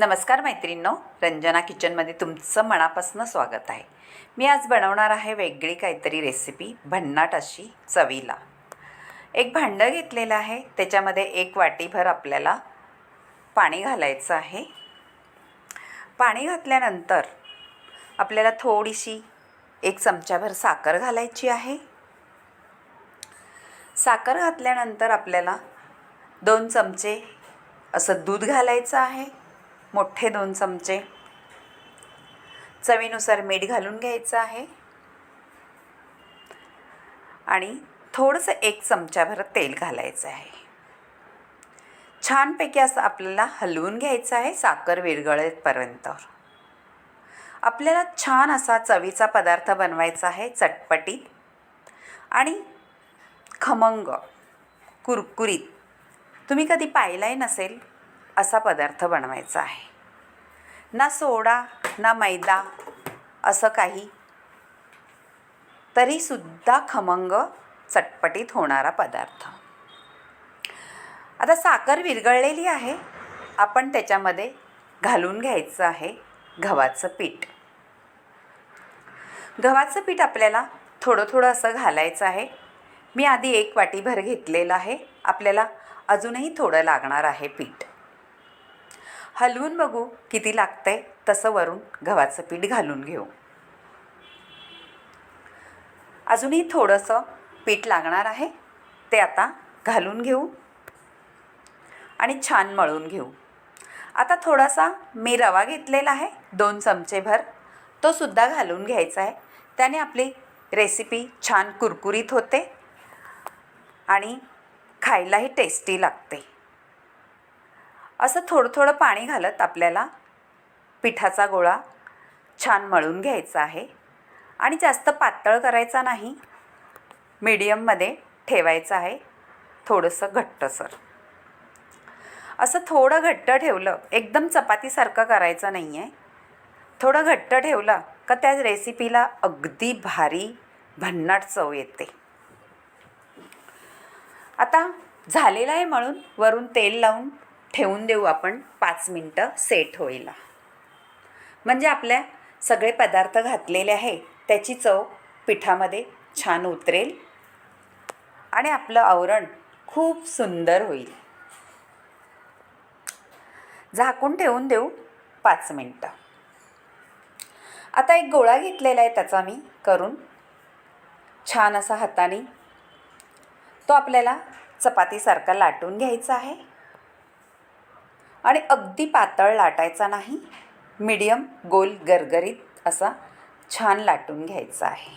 नमस्कार मैत्रिणींनो रंजना किचनमध्ये तुमचं मनापासून स्वागत आहे. मी आज बनवणार आहे वेगळी काहीतरी रेसिपी भन्नाट अशी चवीला. एक भांडं घेतलेलं आहे त्याच्यामध्ये एक वाटीभर आपल्याला पाणी घालायचं आहे. पाणी घातल्यानंतर आपल्याला थोडीशी एक चमचाभर साखर घालायची आहे. साखर घातल्यानंतर आपल्याला दोन चमचे असं दूध घालायचं आहे. मोठे दोन चमचे चवीनुसार मीठ घालून घ्यायचं आहे. आणि थोडंसं एक चमच्याभर तेल घालायचं आहे. छानपैकी असं आपल्याला हलवून घ्यायचं आहे साखर विरगळेपर्यंत आपल्याला छान असा चवीचा पदार्थ बनवायचा आहे चटपटीत. आणि खमंग कुरकुरीत. तुम्ही कधी पाहिलाही नसेल? असा पदार्थ बनवायचा आहे. ना सोडा ना मैदा असं काही. तरीसुद्धा खमंग चटपटीत होणारा पदार्थ. आता साखर विरघळलेली आहे. आपण त्याच्यामध्ये घालून घ्यायचं आहे गव्हाचं पीठ. गव्हाचं पीठ आपल्याला थोडं थोडं असं घालायचं आहे. मी आधी एक वाटीभर घेतलेलं आहे. आपल्याला अजूनही थोडं लागणार आहे पीठ. हलवून बघू किती लागतंय तसं वरून गव्हाचं पीठ घालून घेऊ. अजूनही थोडंसं पीठ लागणार आहे ते आता घालून घेऊ आणि छान मळून घेऊ. आता थोडासा मी रवा घेतलेला आहे दोन चमचेभर तो सुद्धा घालून घ्यायचा आहे. त्याने आपली रेसिपी छान कुरकुरीत होते आणि खायलाही टेस्टी लागते. असं थोडं थोडं पाणी घालत आपल्याला पिठाचा गोळा छान मळून घ्यायचा आहे. आणि जास्त पातळ करायचा नाही. मीडियममध्ये ठेवायचं आहे. थोडंसं घट्टसर असं थोडं घट्ट ठेवलं एकदम चपातीसारखं करायचं नाही आहे थोडं घट्ट ठेवलं का त्या रेसिपीला अगदी भारी भन्नाट चव येते. आता झालेलं आहे म्हणून वरून तेल लावून ठेवून देऊ आपण पाच मिनटं सेट होईला. म्हणजे आपल्या सगळे पदार्थ घातलेले आहे त्याची चव पिठामध्ये छान उतरेल आणि आपलं आवरण खूप सुंदर होईल. झाकून ठेवून देऊ पाच मिनटं. आता एक गोळा घेतलेला आहे त्याचा मी करून. छान असा हाताने तो आपल्याला चपातीसारखा लाटून घ्यायचा आहे. आणि अगदी पातळ लाटायचा नाही. मीडियम गोल गरगरीत असा छान लाटून घ्यायचा आहे.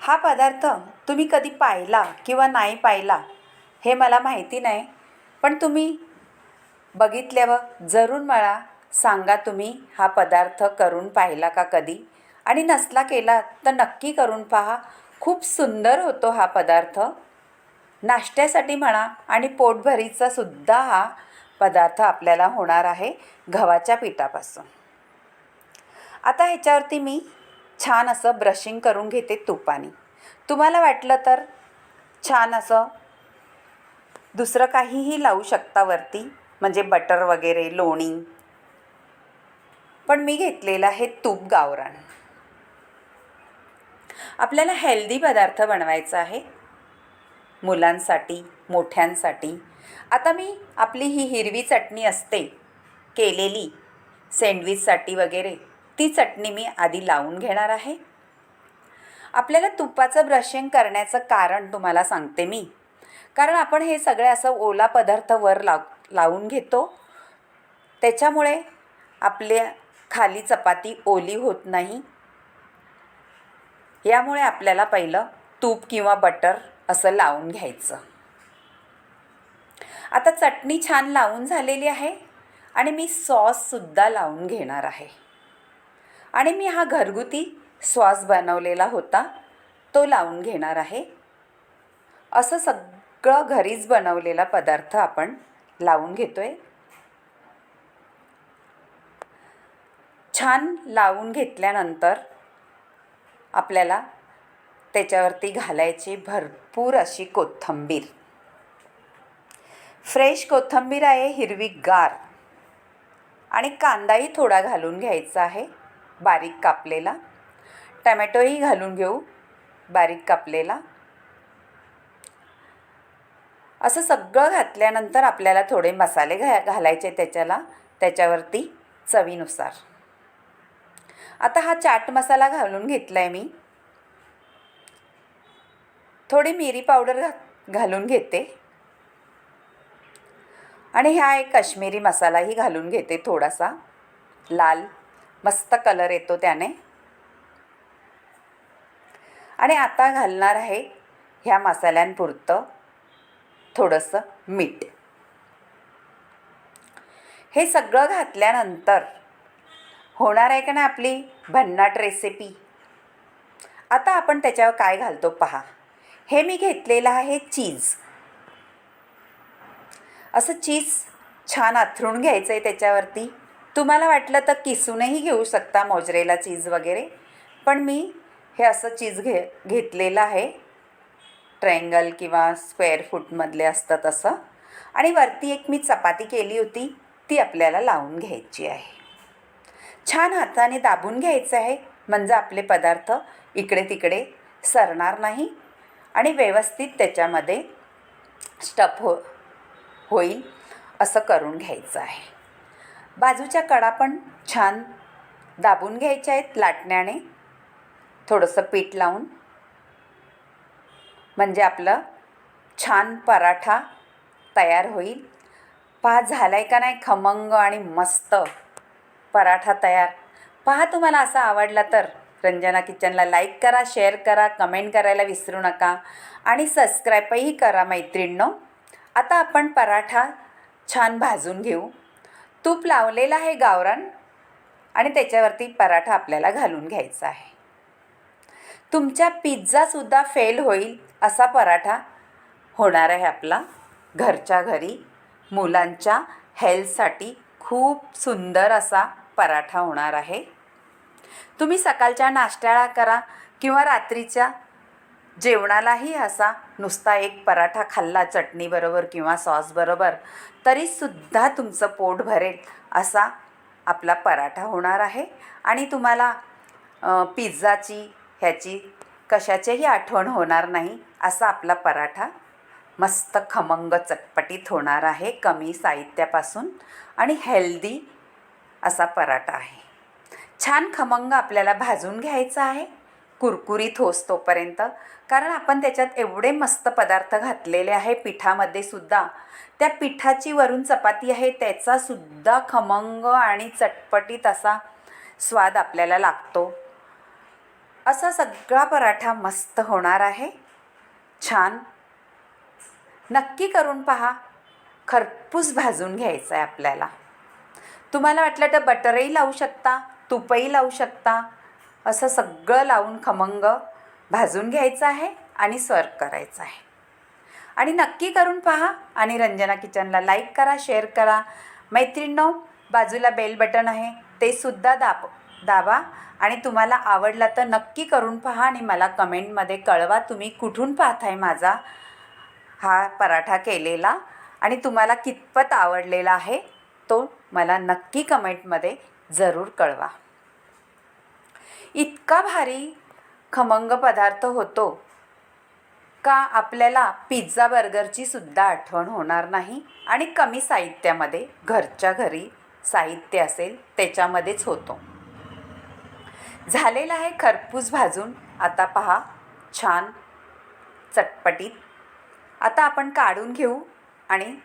हा पदार्थ तुम्ही कधी पाहिला किंवा नाही पाहिला हे मला माहिती नाही पण तुम्ही बघितल्यावर जरूर मला सांगा तुम्ही हा पदार्थ करून पाहिला का कधी? आणि नसला केला तर नक्की करून पहा. खूप सुंदर होतो हा पदार्थ. नाश्त्यासाठी म्हणा आणि पोटभरीचा सुद्धा हा पदार्थ आपल्याला होणार आहे गव्हाच्या पिठापासून. आता ह्याच्यावरती मी छान असं ब्रशिंग करून घेते तुपाने. तुम्हाला वाटलं तर छान असं दुसरं काहीही लावू शकता वरती म्हणजे बटर वगैरे लोणी. पण मी घेतलेलं आहे तूप गावरान. आपल्याला हेल्दी पदार्थ बनवायचा आहे. मुलांसाठी मोठ्यांसाठी. आता मी आपली ही हिरवी चटणी असते केलेली सँडविचसाठी वगैरे ती चटणी मी आधी लावून घेणार आहे. आपल्याला तुपाचं ब्रशिंग करण्याचं कारण तुम्हाला सांगते मी. कारण आपण हे सगळे असं ओला पदार्थ वर लाव लावून घेतो. त्याच्यामुळे आपल्या खाली चपाती ओली होत नाही. यामुळे आपल्याला पहिलं तूप किंवा बटर असं लावून घ्यायचं. आता चटणी छान लावून झालेली आहे आणि मी सॉससुद्धा लावून घेणार आहे. आणि मी हा घरगुती सॉस बनवलेला होता तो लावून घेणार आहे. असं सगळं घरीच बनवलेला पदार्थ आपण लावून घेतो आहे छान लावून घेतल्यानंतर आपल्याला त्याच्यावरती घालायची भरपूर अशी कोथिंबीर. फ्रेश कोथिंबीर आहे हिरवी गार आणि कांदाही थोडा घालून घ्यायचा आहे बारीक कापलेला. टमॅटोही घालून घेऊ बारीक कापलेला. असं सगळं घातल्यानंतर आपल्याला थोडे मसाले घा घालायचे त्याच्याला त्याच्यावरती चवीनुसार. आता हा चाट मसाला घालून घेतला आहे मी. थोडी मिरी पावडर घा घालून घेते. आणि ह्या एक काश्मीरी मसालाही घालून घेते थोडासा. लाल मस्त कलर येतो त्याने. आणि आता घालणार आहे ह्या मसाल्यांपुरतं थोडंसं मीठ. हे सगळं घातल्यानंतर होणार आहे का ना आपली भन्नाट रेसिपी आता आपण त्याच्यावर काय घालतो पहा. हे मी घेतलेलं आहे चीज. असं चीज छान आथरून घ्यायचं आहे त्याच्यावरती. तुम्हाला वाटलं तर किसूनही घेऊ शकता मोजरेला चीज वगैरे पण मी हे असं चीज घे घेतलेलं आहे. ट्रायंगल किंवा स्क्वेअर फूटमधले असतं तसं. आणि वरती एक मी चपाती केली होती ती आपल्याला लावून घ्यायची आहे. छान हाताने दाबून घ्यायचं आहे म्हणजे आपले पदार्थ इकडे तिकडे सरणार नाही. आणि व्यवस्थित त्याच्यामध्ये स्टफ हो होईल असं करून घ्यायचं आहे. बाजूच्या कडा पण छान दाबून घ्यायच्या आहेत लाटण्याने. थोडंसं पीठ लावून. म्हणजे आपलं छान पराठा तयार होईल. पहा झाला आहे का नाही खमंग आणि मस्त पराठा तयार. पहा तुम्हाला असा आवडला तर. रंजना किचनला लाईक करा शेअर करा कमेंट करायला विसरू नका आणि सबस्क्राईबही करा मैत्रिणींनो. आता आपण पराठा छान भाजून घेऊ. तूप लावलेलं आहे गावरान आणि त्याच्यावरती पराठा आपल्याला घालून घ्यायचा आहे. तुमच्या पिझ्झासुद्धा फेल होईल असा पराठा होणार आहे आपला घरच्या घरी. मुलांच्या हेल्थसाठी खूप सुंदर असा पराठा होणार आहे. तुम्ही सकाळच्या नाश्त्याला करा किंवा रात्रीच्या जेवणालाही असा नुसता एक पराठा खाल्ला चटणीबरोबर किंवा सॉसबरोबर तरीसुद्धा तुमचं पोट भरेल असा आपला पराठा होणार आहे. आणि तुम्हाला पिझ्झाची ह्याची कशाचीही आठवण होणार नाही असा आपला पराठा मस्त खमंग चटपटीत होणार आहे कमी साहित्यापासून आणि हेल्दी असा पराठा आहे. छान खमंग आपल्याला भाजून घ्यायचा आहे. कुरकुरीत होस तोपर्यंत. कारण आपण त्याच्यात एवढे मस्त पदार्थ घातलेले आहे पिठामध्ये सुद्धा. त्या पिठाची वरून चपाती आहे त्याचासुद्धा खमंग आणि चटपटीत असा स्वाद आपल्याला लागतो. असा सगळा पराठा मस्त होणार आहे. छान. नक्की करून पहा. खरपूस भाजून घ्यायचा आहे आपल्याला. तुम्हाला वाटलं तर बटरही लावू शकता. तुपही लावू शकता. असं सगळं लावून खमंग भाजून घ्यायचं आहे आणि सर्व करायचं आहे. आणि नक्की करून पहा आणि रंजना किचनला लाईक करा शेअर करा. मैत्रिणींनो बाजूला बेल बटन आहे ते सुद्धा दाब दाबा. आणि तुम्हाला आवडला तर नक्की करून पहा आणि मला कमेंटमध्ये कळवा तुम्ही कुठून पाहताय माझा हा पराठा केलेला. आणि तुम्हाला कितपत आवडलेला आहे तो मला नक्की कमेंटमध्ये जरूर कळवा. इतका भारी खमंग पदार्थ होतो का आपल्याला पिझ्झा बर्गरची सुद्धा आठवण होणार नाही? आणि कमी साहित्यामध्ये घरच्या घरी साहित्य असेल त्याच्यामध्येच होतो. झालेला आहे खरपूस भाजून. आता पहा छान चटपटीत. आता आपण काढून घेऊ आणि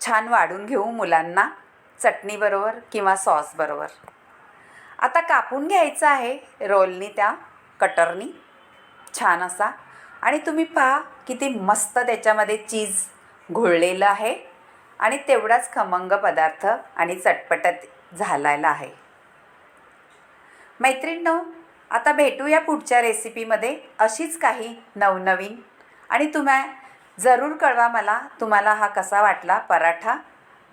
छान वाढून घेऊ मुलांना. चटणीबरोबर किंवा सॉसबरोबर आता कापून घ्यायचं आहे रोलनी त्या कटरनी. छान असा. आणि तुम्ही पहा किती मस्त त्याच्यामध्ये चीज घोळलेलं आहे. आणि तेवढाच खमंग पदार्थ आणि चटपटत झालेला आहे. मैत्रिणींनो आता भेटूया पुढच्या रेसिपीमध्ये अशीच काही नवनवीन. आणि तुम्हा जरूर कळवा मला तुम्हाला हा कसा वाटला पराठा.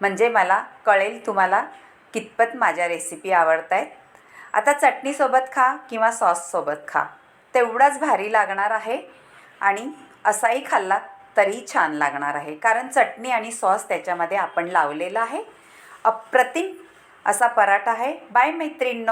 म्हणजे मला कळेल तुम्हाला कितपत माझ्या रेसिपी आवडत आहेत आता चटणीसोबत खा किंवा सॉससोबत खा. तेवढाच भारी लागणार आहे आणि असाही खाल्ला तरी छान लागणार आहे. कारण चटणी आणि सॉस त्याच्यामध्ये आपण लावलेला आहे. अप्रतिम असा पराठा आहे. बाय मैत्रिणींनो.